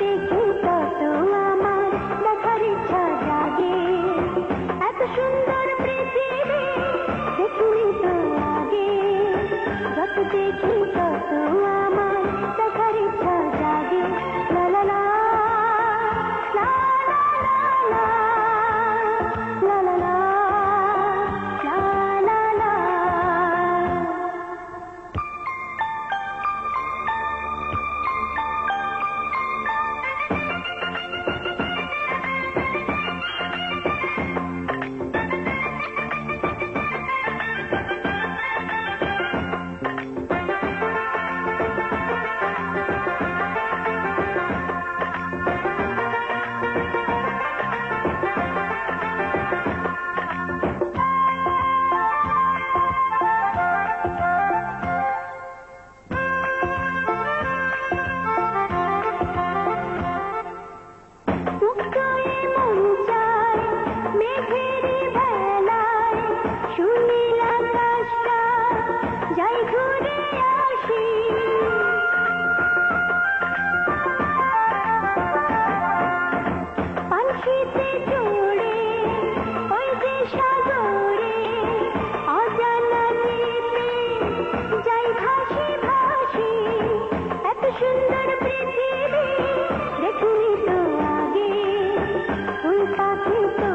দেখি কত আমার দেখার ইচ্ছা জাগে। এত সুন্দর সুন্দর পৃথিবী দেখিনি তো আগে ফুল পাখি তো